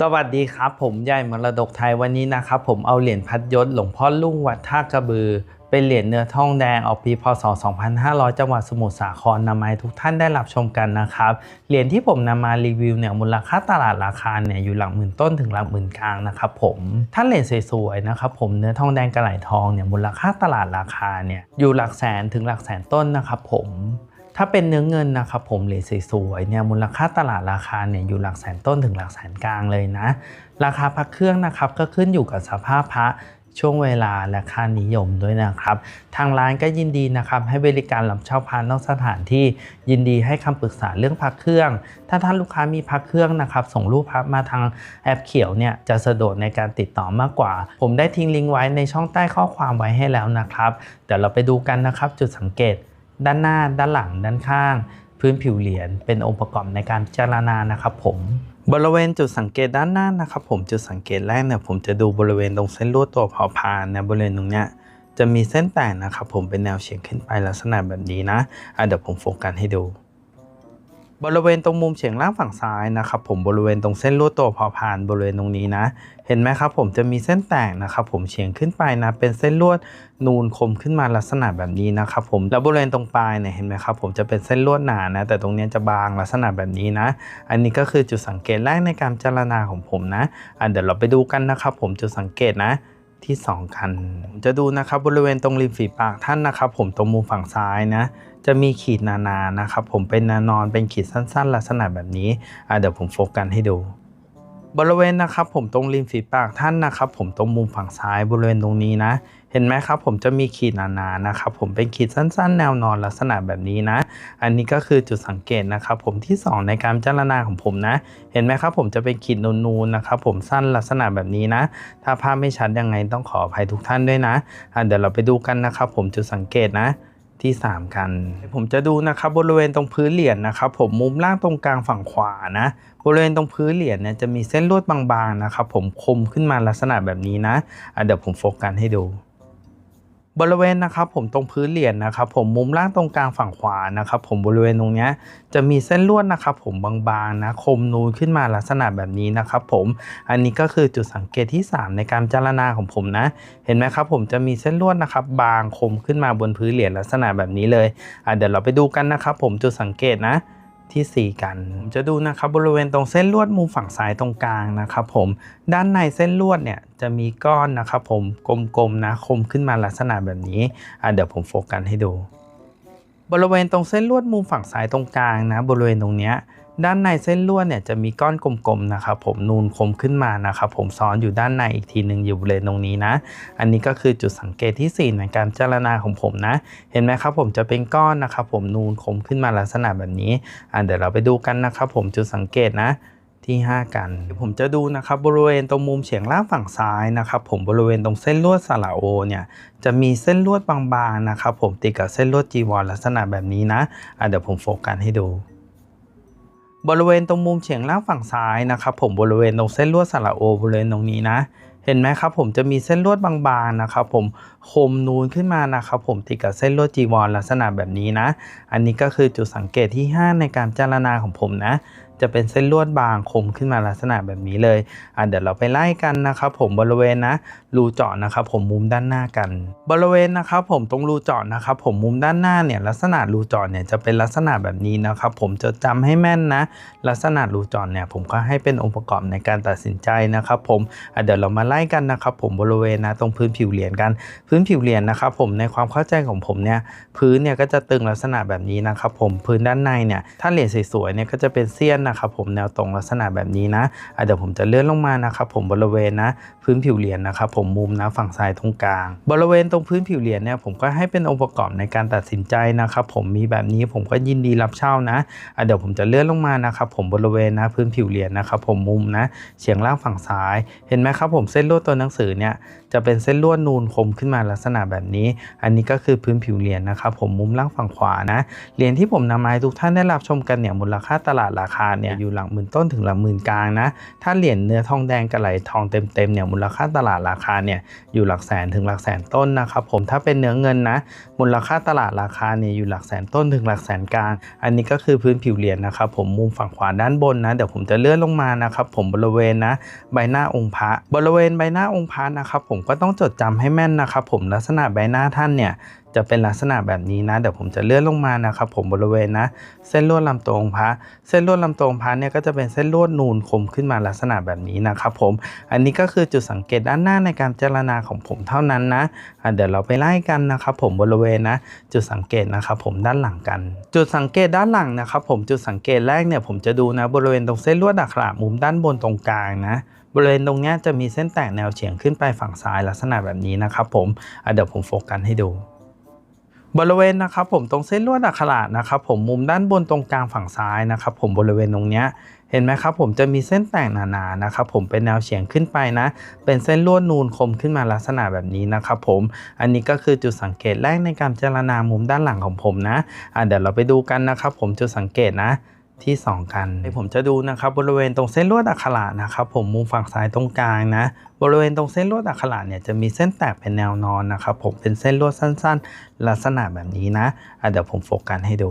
สวัสดีครับ ผมใหญ่มรดกไทยวันนี้นะครับ ผมเอาเหรียญพัดยศหลวงพ่อลุ่งวัดท่ากระบือ เป็นเหรียญเนื้อทองแดงออกปีพศ 2500 จังหวัดสมุทรสาครนำมาให้ทุกท่านได้รับชมกันนะครับ เหรียญที่ผมนำมารีวิวเนี่ยมูลค่าตลาดราคาเนี่ยอยู่หลักหมื่นต้นถึงหลักหมื่นกลางนะครับผมถ้าเหรียญสวยๆนะครับผมเนื้อทองแดงกระไหลทองเนี่ยมูลค่าตลาดราคาเนี่ยอยู่หลักแสนถึงหลักแสนต้นนะครับผม ถ้าเป็นเนื้อเงินนะครับผมเหรียญสวยๆเนี่ยมูลค่าตลาดราคาเนี่ยอยู่หลักแสนต้นถึงหลักแสนกลางเลยนะ ราคาพระเครื่องนะครับก็ขึ้นอยู่กับสภาพพระช่วงเวลาและค่านิยมด้วยนะครับ ทางร้านก็ยินดีนะครับ ให้บริการรับเช่าพระนอกสถานที่ยินดีให้คำปรึกษาเรื่องพระเครื่อง ถ้าท่านลูกค้ามีพระเครื่องนะครับ ส่งรูปพระมาทางแอปเขียวเนี่ยจะสะดวกในการติดต่อมากกว่า ผมได้ทิ้งลิงก์ไว้ในช่องใต้ข้อความไว้ให้แล้วนะครับ เดี๋ยวเราไปดูกันนะครับ จุดสังเกต ด้านหน้า ด้านหลัง ด้านข้าง พื้นผิวเหรียญเป็นองค์ประกอบในการพิจารณานะครับผมบริเวณจุดสังเกตด้านหน้านะครับผมจุดสังเกตแรกเนี่ยผมจะดูบริเวณตรงเส้นลวดตัวเผาพานในบริเวณตรงเนี้ยจะมีเส้นแตกนะครับผมเป็นแนวเฉียงขึ้นไปลักษณะแบบนี้นะอะเดี๋ยวผมโฟกัสให้ดู บริเวณตรงมุมเฉียงล่างฝั่งซ้ายนะครับผมบริเวณตรงเส้นลวดตัวเผาพานบริเวณตรงนี้นะ เห็นไหมครับผมจะมีเส้นแตกนะครับผมเฉียงขึ้นไปนะเป็นเส้นลวดนูนคมขึ้นมาลักษณะแบบนี้นะครับผมแล้วบริเวณตรงปลายเนี่ยเห็นไหมครับผมจะเป็นเส้นลวดหนานะแต่ตรงนี้จะบางลักษณะแบบนี้นะ อันนี้ก็คือจุดสังเกตแรกในการจารณาของผมนะอะเดี๋ยวเราไปดูกันนะครับผมจุดสังเกตนะที่สองกัน จะดูนะครับบริเวณตรงริมฝีปากท่านนะครับผมตรงมุมฝั่งซ้ายนะ จะมีขีดนานาๆนะครับ ผมเป็นนานอนเป็นขีดสั้น ๆ ลักษณะแบบนี้เดี๋ยวผมโฟกัสให้ดู บริเวณนะครับผมตรงริมฝีปากท่านนะครับ ผมตรงมุมฝั่งซ้ายบริเวณตรงนี้นะ เห็นไหมครับ ผมจะมีขีดนาๆนะครับ ผมเป็นขีดสั้น ๆ แนวนอนลักษณะแบบนี้นะ อันนี้ก็คือจุดสังเกตนะครับ ผมที่ 2 ในการเจารณาของผมนะ เห็นไหมครับ ผมจะเป็นขีดนูนๆนะครับ ผมสั้นลักษณะแบบนี้นะ ถ้าภาพไม่ชัดยังไงต้องขออภัยทุกท่านด้วยนะเดี๋ยวเราไปดูกันนะครับ ผมจุดสังเกตนะ ที่ 3 กัน ผมจะดูนะครับบริเวณตรงพื้นเหรียญนะครับผมมุมล่างตรงกลางฝั่งขวานะบริเวณตรงพื้นเหรียญเนี่ยจะมีเส้นลวดบางๆนะครับผมคมขึ้นมาลักษณะแบบนี้นะะเดี๋ยวผมโฟกัสให้ดู บริเวณนะครับผมตรงพื้นเหรียญนะครับผมมุมล่างตรงกลางฝั่งขวานะครับผมบริเวณตรงนี้จะมีเส้นลวดนะครับผมบางๆนะคมนูนขึ้นมาลักษณะแบบนี้นะครับผมอันนี้ก็คือจุดสังเกตที่ 3 ในการจารณาของผมนะ เห็นไหมครับผมจะมีเส้นลวดนะครับบางคมขึ้นมาบนพื้นเหรียญลักษณะแบบนี้เลยอะเดี๋ยวเราไปดูกันนะครับผมจุดสังเกตนะ ที่ 4 กันผมจะดูนะครับบริเวณตรงเส้นลวดมุมฝั่งซ้ายตรงกลางนะครับผมด้านในเส้นลวดเนี่ยจะมีก้อนนะครับผมกลมๆนะคมขึ้นมาลักษณะแบบนี้อะเดี๋ยวผมโฟกัสให้ดู บริเวณตรงเส้นลวดมุมฝั่งซ้ายตรงกลางนะบริเวณตรงเนี้ย ด้านในเส้นลวดเนี่ยจะมีก้อนกลมๆนะครับผมนูนคมขึ้นมานะครับผมซ้อนอยู่ด้านในอีกทีหนึ่งอยู่บริเวณตรงนี้นะ อันนี้ก็คือจุดสังเกตที่4ในการเจรณาของผมนะ เห็นไหมครับผมจะเป็นก้อนนะครับผมนูนคมขึ้นมาลักษณะแบบนี้อะเดี๋ยวเราไปดูกันนะครับผมจุดสังเกตนะที่ 5 กันเดี๋ยวผมจะดูนะครับบริเวณตรงมุมเฉียงล่างฝั่งซ้ายนะครับผมบริเวณตรงเส้นลวดสระโอเนี่ยจะมีเส้นลวดบางๆนะครับผมติดกับเส้นลวดจีวรลักษณะแบบนี้นะอะเดี๋ยวผมโฟกัสให้ดู บริเวณตรงมุมเฉียงล่างฝั่งซ้ายนะครับผมบริเวณตรงเส้นลวดสระโอบริเวณตรงนี้นะ เห็นไหมครับผมจะมีเส้นลวดบางๆนะครับผมคมนูนขึ้นมานะครับผมติดกับเส้นลวดจีวรลักษณะแบบนี้นะ อันนี้ก็คือจุดสังเกตที่ 5 ในการจารณาของผมนะ จะเป็นเส้นลวดบางคมขึ้นมาลักษณะแบบนี้เลยอะเดี๋ยวเราไปไล่กันนะครับผมบริเวณนะรูเจาะนะครับผมมุมด้านหน้ากัน บริเวณนะครับผมตรงรูเจาะนะครับผมมุมด้านหน้าเนี่ยลักษณะรูเจาะเนี่ยจะเป็นลักษณะแบบนี้นะครับผมจะจำให้แม่นนะ ลักษณะรูเจาะเนี่ยผมก็ให้เป็นองค์ประกอบในการตัดสินใจนะครับผมอะเดี๋ยวเรามาไล่กันนะครับผมบริเวณนะตรงพื้นผิวเหรียญกัน พื้นผิวเหรียญนะครับผมในความเข้าใจของผมเนี่ยพื้นเนี่ยก็จะตึงลักษณะแบบนี้นะครับผมพื้นด้านในเนี่ยถ้าเหรียญสวยๆเนี่ยก็จะเป็นเสี้ยนนะครับผมแนวตรงลักษณะแบบนี้นะเดี๋ยวผมจะเลื่อนลงมานะครับผมบริเวณนะพื้นผิวเหรียญนะครับผมมุมนะฝั่งซ้ายตรงกลาง บริเวณตรงพื้นผิวเหรียญเนี่ยผมก็ให้เป็นองค์ประกอบในการตัดสินใจนะครับผมมีแบบนี้ผมก็ยินดีรับเช่านะเดี๋ยวผมจะเลื่อนลงมานะครับผมบริเวณนะพื้นผิวเหรียญนะครับผมมุมนะเฉียงล่างฝั่งซ้าย เห็นไหมครับผมเส้นลวดตัวหนังสือเนี่ยจะเป็นเส้นลวดนูนคมขึ้นมาลักษณะแบบนี้ อันนี้ก็คือพื้นผิวเหรียญนะครับผมมุมล่างฝั่งขวานะเหรียญที่ผมนำมาให้ทุกท่านได้รับชมกันเนี่ยมูลค่าตลาดราคาเนี่ยอยู่หลักหมื่นต้นถึงหลักหมื่นกลางนะ ถ้าเหรียญเนื้อทองแดงกับไหลทองเต็มๆเนี่ยมูลค่าตลาดราคาเนี่ยอยู่หลักแสนถึงหลักแสนต้นนะครับผมถ้าเป็นเนื้อเงินนะมูลค่าตลาดราคาเนี่ยอยู่หลักแสนต้นถึงหลักแสนกลาง อันนี้ก็คือพื้นผิวเหรียญนะครับผมมุมฝั่งขวาด้านบนนะเดี๋ยวผมจะเลื่อนลงมานะครับผมบริเวณนะใบหน้าองค์พระบริเวณใบหน้าองค์พระนะครับผมก็ต้องจดจำให้แม่นนะครับผมลักษณะใบหน้าท่านเนี่ย จะเป็นลักษณะแบบนี้นะ เดี๋ยวผมจะเลื่อนลงมานะครับผมบริเวณนะ เส้นลวดลำตัวองค์พระเส้นลวดลำตัวองค์พระเนี่ยก็จะเป็นเส้นลวดนูนคมขึ้นมาลักษณะแบบนี้นะครับผม อันนี้ก็คือจุดสังเกตด้านหน้าในการเจรณาของผมเท่านั้นนะเดี๋ยวเราไปไล่กันนะครับผมบริเวณนะ จุดสังเกตนะครับผมด้านหลังกัน จุดสังเกตด้านหลังนะครับผมจุดสังเกตแรกเนี่ยผมจะดูนะบริเวณตรงเส้นลวดอักขระมุมด้านบนตรงกลางนะบริเวณตรงเนี้ยจะมีเส้นแตกแนวเฉียงขึ้นไปฝั่งซ้ายลักษณะแบบนี้นะครับผมเดี๋ยวผมโฟกัสให้ดู บริเวณนะครับผมตรงเส้นลวดอักขระนะครับผมมุมด้านบนตรงกลางฝั่งซ้ายนะครับผมบริเวณตรงเนี้ยเห็นไหมครับผมจะมีเส้นแตกหนาๆนะครับผมเป็นแนวเฉียงขึ้นไปนะ เป็นเส้นลวดนูนคมขึ้นมาลักษณะแบบนี้นะครับผมอันนี้ก็คือจุดสังเกตแรกในการเจรณามุมด้านหลังของผมนะอะเดี๋ยวเราไปดูกันนะครับผมจุดสังเกตนะ ที่ 2 กันเดี๋ยวผมจะดูนะครับบริเวณตรงเส้นลวดอักขระนะครับผมมุมฝั่งซ้ายตรงกลางนะ บริเวณตรงเส้นลวดอักขระเนี่ยจะมีเส้นแตกเป็นแนวนอนนะครับผมเป็นเส้นลวดสั้น ๆ ลักษณะแบบนี้นะะเดี๋ยวผมโฟกัสให้ดู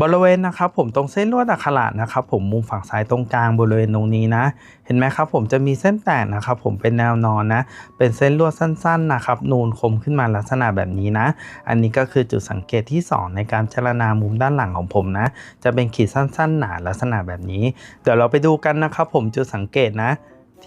บริเวณนะครับผมตรงเส้นลวดอักขระนะครับผมมุมฝั่งซ้ายตรงกลางบริเวณตรงนี้นะ เห็นไหมครับผมจะมีเส้นแตกนะครับผมเป็นแนวนอนนะ เป็นเส้นลวดสั้นๆนะครับนูนคมขึ้นมาลักษณะแบบนี้นะ อันนี้ก็คือจุดสังเกตที่ 2 ในการเจรณามุมด้านหลังของผมนะ จะเป็นขีดสั้นๆ หนาลักษณะแบบนี้ เดี๋ยวเราไปดูกันนะครับผมจุดสังเกตนะ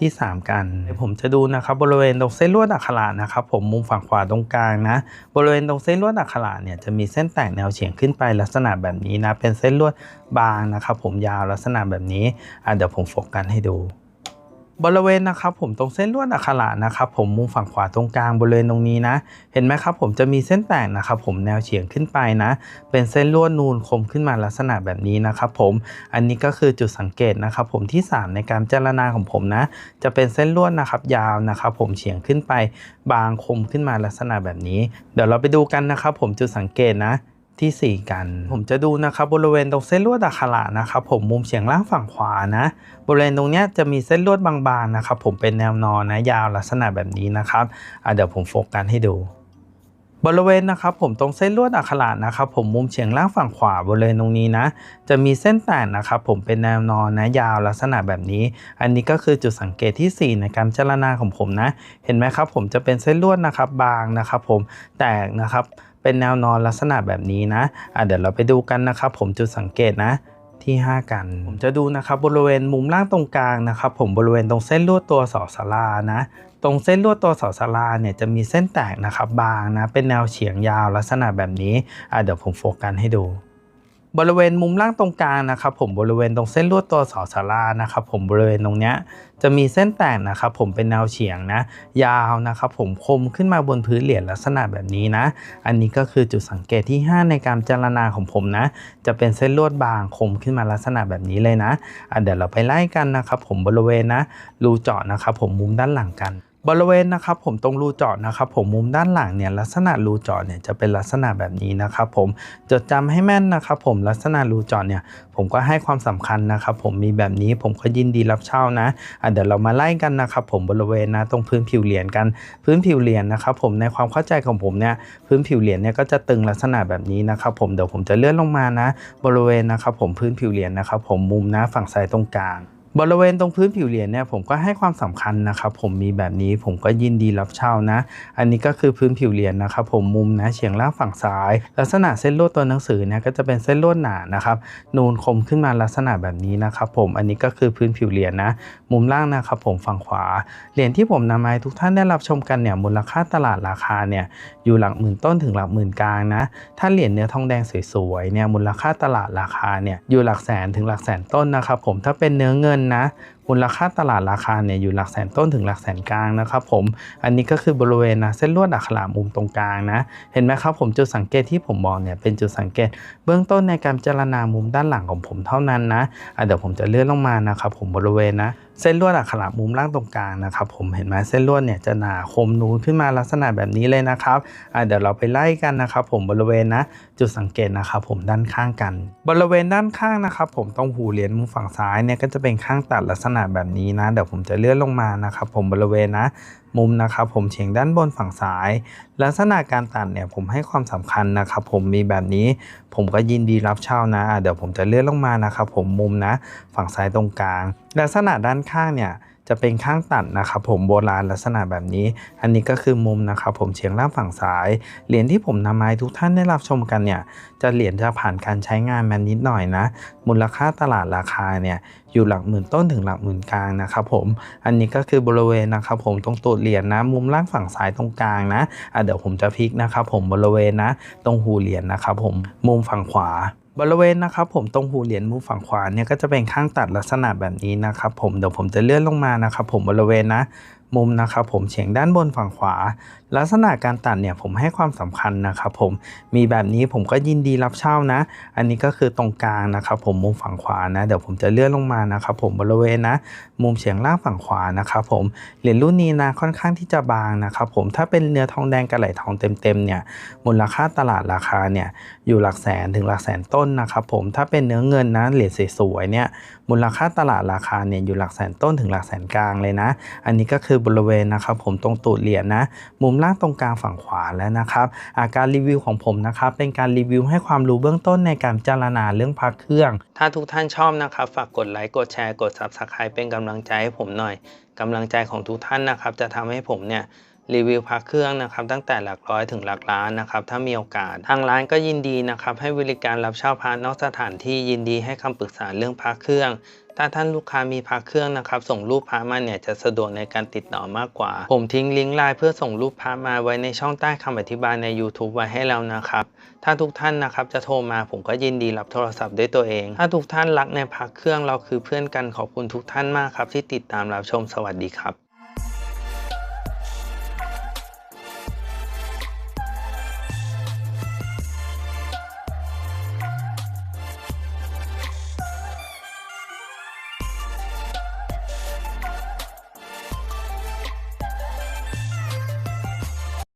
ที่ 3 กัน ผมจะดูนะครับบริเวณตรงเส้นลวดอักขระนะครับ ผมมุมฝั่งขวาตรงกลางนะ บริเวณตรงเส้นลวดอักขระเนี่ยจะมีเส้นแตกแนวเฉียงขึ้นไปลักษณะแบบนี้นะเป็นเส้นลวดบางนะครับ ผมยาวลักษณะแบบนี้เดี๋ยวผมโฟกัสให้ดู บริเวณนะครับผมตรงเส้นลวดอักขระนะครับผมมุมฝั่งขวาตรงกลางบริเวณตรงนี้นะ เห็นไหมครับผมจะมีเส้นแตกนะครับผมแนวเฉียงขึ้นไปนะ เป็นเส้นลวดนูนคมขึ้นมาลักษณะแบบนี้นะครับผมอันนี้ก็คือจุดสังเกตนะครับผมที่ 3 ในการเจรณาของผมนะ จะเป็นเส้นลวดนะครับยาวนะครับผมเฉียงขึ้นไป บางคมขึ้นมาลักษณะแบบนี้ เดี๋ยวเราไปดูกันนะครับผมจุดสังเกตนะ ที่ 4 กัน ผมจะดูนะครับบริเวณตรงเส้นลวดอักขระนะครับผมมุมเฉียงล่างฝั่งขวานะ บริเวณตรงนี้จะมีเส้นลวดบางๆนะครับผมเป็นแนวนอนนะยาวลักษณะแบบนี้นะครับเดี๋ยวผมโฟกัสให้ดูบริเวณนะครับผมตรงเส้นลวดอักขระนะครับผมมุมเฉียงล่างฝั่งขวาบริเวณตรงนี้นะ จะมีเส้นแตกนะครับผมเป็นแนวนอนนะยาวลักษณะแบบนี้ อันนี้ก็คือจุดสังเกตที่ 4 ในการเจรณาของผมนะ เห็นไหมครับผมจะเป็นเส้นลวดนะครับบางนะครับผมแตกนะครับ เป็นแนวนอนลักษณะแบบนี้นะะเดี๋ยวเราไปดูกันนะครับ ผมจุดสังเกตนะที่ 5 กัน ผมจะดูนะครับบริเวณมุมล่างตรงกลางนะครับ ผมบริเวณตรงเส้นลวดตัวเสาสารานะ ตรงเส้นลวดตัวเสาสาราเนี่ยจะมีเส้นแตกนะครับบางนะเป็นแนวเฉียงยาวลักษณะแบบนี้เดี๋ยวผมโฟกัสให้ดู บริเวณมุมล่างตรงกลางนะครับผมบริเวณตรงเส้นลวดตัวสาสารานะครับผมบริเวณตรงเนี้ยจะมีเส้นแตกนะครับผมเป็นแนวเฉียงนะยาวนะครับผมคมขึ้นมาบนพื้นเหรียญลักษณะแบบนี้นะ อันนี้ก็คือจุดสังเกตที่ 5 ในการเจรณาของผมนะ จะเป็นเส้นลวดบางคมขึ้นมาลักษณะแบบนี้เลยนะอะเดี๋ยวเราไปไล่กันนะครับผมบริเวณนะรูเจาะนะครับผมมุมด้านหลังกัน บริเวณนะครับผมตรงรูเจาะนะครับผมมุมด้านหลังเนี่ยลักษณะรูเจาะเนี่ยจะเป็นลักษณะแบบนี้นะครับผมจดจำให้แม่นนะครับผมลักษณะรูเจาะเนี่ยผมก็ให้ความสำคัญนะครับผมมีแบบนี้ผมก็ยินดีรับเช่านะะเดี๋ยวเรามาไล่กันนะครับผมบริเวณนะตรงพื้นผิวเหรียญกันพื้นผิวเหรียญนะครับผมในความเข้าใจของผมเนี่ยพื้นผิวเหรียญเนี่ยก็จะตึงลักษณะแบบนี้นะครับผมเดี๋ยวผมจะเลื่อนลงมานะ บริเวณนะครับผมพื้นผิวเหรียญนะครับผมมุมนะฝั่งซ้ายตรงกลาง บริเวณตรงพื้นผิวเหรียญเนี่ยผมก็ให้ความสำคัญนะครับผมมีแบบนี้ผมก็ยินดีรับเช่านะ อันนี้ก็คือพื้นผิวเหรียญนะครับผมมุมนะเฉียงล่างฝั่งซ้าย ลักษณะเส้นลวดตัวหนังสือเนี่ยก็จะเป็นเส้นลวดหนานะครับนูนคมขึ้นมาลักษณะแบบนี้นะครับผมอันนี้ก็คือพื้นผิวเหรียญนะ มุมล่างนะครับผมฝั่งขวาเหรียญที่ผมนำมาให้ทุกท่านได้รับชมกันเนี่ยมูลค่าตลาดราคาเนี่ยอยู่หลักหมื่นต้นถึงหลักหมื่นกลางนะถ้าเหรียญเนื้อทองแดงสวยๆเนี่ยมูลค่าตลาดราคาเนี่ยอยู่หลักแสนถึงหลักแสนต้นนะครับผมถ้าเป็นเนื้อเงินนะมูลค่าตลาดราคาเนี่ยอยู่หลักแสนต้นถึงหลักแสนกลางนะครับผมอันนี้ก็คือบริเวณนะเส้นลวดอักขระมุมตรงกลางนะเห็นไหมครับผมจุดสังเกตที่ผมบอกเนี่ยเป็นจุดสังเกต เบื้องต้นในการเจรณามุมด้านหลังของผมเท่านั้นนะะเดี๋ยวผมจะเลื่อนลงมานะครับผมบริเวณนะ เส้นลวดอักขระมุมล่างตรงกลางนะครับผมเห็นไหมเส้นลวดเนี่ยจะหนาคมนูนขึ้นมาลักษณะแบบนี้เลยนะครับเดี๋ยวเราไปไล่กันนะครับ ผมบริเวณนะจุดสังเกตนะครับผมด้านข้างกัน บริเวณด้านข้างนะครับ ผมตรงหูเหรียญมุมฝั่งซ้ายเนี่ยก็จะเป็นข้างตัดลักษณะแบบนี้นะเดี๋ยวผมจะเลื่อนลงมานะครับผมบริเวณนะ มุมนะครับผมเฉียงด้านบนฝั่งซ้าย ลักษณะการตัดเนี่ยผมให้ความสำคัญนะครับผมมีแบบนี้ผมก็ยินดีรับเช่านะะเดี๋ยวผมจะเลื่อนลงมานะครับผมมุมนะฝั่งซ้ายตรงกลาง ลักษณะด้านข้างเนี่ย จะเป็นข้างตัดนะครับผมโบราณลักษณะแบบนี้ อันนี้ก็คือมุมนะครับผมเฉียงล่างฝั่งซ้าย เหรียญที่ผมนำมาให้ทุกท่านได้รับชมกันเนี่ย จะเหรียญจะผ่านการใช้งานมานิดหน่อยนะ มูลค่าตลาดราคาเนี่ยอยู่หลักหมื่นต้นถึงหลักหมื่นกลางนะครับผม อันนี้ก็คือบริเวณนะครับผมตรงตูดเหรียญนะ มุมล่างฝั่งซ้ายตรงกลางนะอะเดี๋ยวผมจะพลิกนะครับผมบริเวณนะ ตรงหูเหรียญนะครับผม มุมฝั่งขวา บริเวณนะครับผมตรงหูเหรียญมุมฝั่งขวาเนี่ยก็จะเป็นข้างตัดลักษณะแบบนี้นะครับผมเดี๋ยวผมจะเลื่อนลงมานะครับผมบริเวณนะมุมนะครับผมเฉียงด้านบนฝั่งขวา ลักษณะการตัดเนี่ยผมให้ความสำคัญนะครับผมมีแบบนี้ผมก็ยินดีรับเช่านะ อันนี้ก็คือตรงกลางนะครับผมมุมฝั่งขวานะเดี๋ยวผมจะเลื่อนลงมานะครับผมบริเวณนะมุมเฉียงล่างฝั่งขวานะครับผมเหรียญรุ่นนี้นะค่อนข้างที่จะบางนะครับผมถ้าเป็นเนื้อทองแดงกระไหลทองเต็มๆเนี่ยมูลค่าตลาดราคาเนี่ยอยู่หลักแสนถึงหลักแสนต้นนะครับผมถ้าเป็นเนื้อเงินนะเหรียญสวยๆเนี่ยมูลค่าตลาดราคาเนี่ยอยู่หลักแสนต้นถึงหลักแสนกลางเลยนะ อันนี้ก็คือบริเวณนะครับผมตรงตูดเหรียญนะ มุมล่างตรงกลางฝั่งขวาแล้วนะครับอาการรีวิวของผมนะครับเป็นการรีวิวให้ความรู้เบื้องต้นในการพิจารณาเรื่องพักเครื่อง ถ้าทุกท่านชอบนะครับฝากกดไลค์กดแชร์กด Subscribe เป็นกำลังใจให้ผมหน่อยกำลังใจของทุกท่านนะครับ จะทำให้ผมเนี่ยรีวิวพักเครื่องนะครับตั้งแต่หลักร้อยถึงหลักล้านนะครับถ้ามีโอกาส ทางร้านก็ยินดีนะครับให้บริการรับเช่าพานอกสถานที่ยินดีให้คำปรึกษาเรื่องพักเครื่อง ถ้าท่านลูกค้ามีพระเครื่องนะครับส่งรูปพระมาเนี่ยจะสะดวกในการติดต่อมากกว่า ผมทิ้งลิงก์ไลน์เพื่อส่งรูปพระมาไว้ในช่องใต้คำอธิบายใน YouTube ไว้ให้แล้วนะครับ ถ้าทุกท่านนะครับจะโทรมาผมก็ยินดีรับโทรศัพท์ด้วยตัวเอง ถ้าทุกท่านรักในพักเครื่องเราคือเพื่อนกันขอบคุณทุกท่านมากครับที่ติดตามรับชมสวัสดีครับ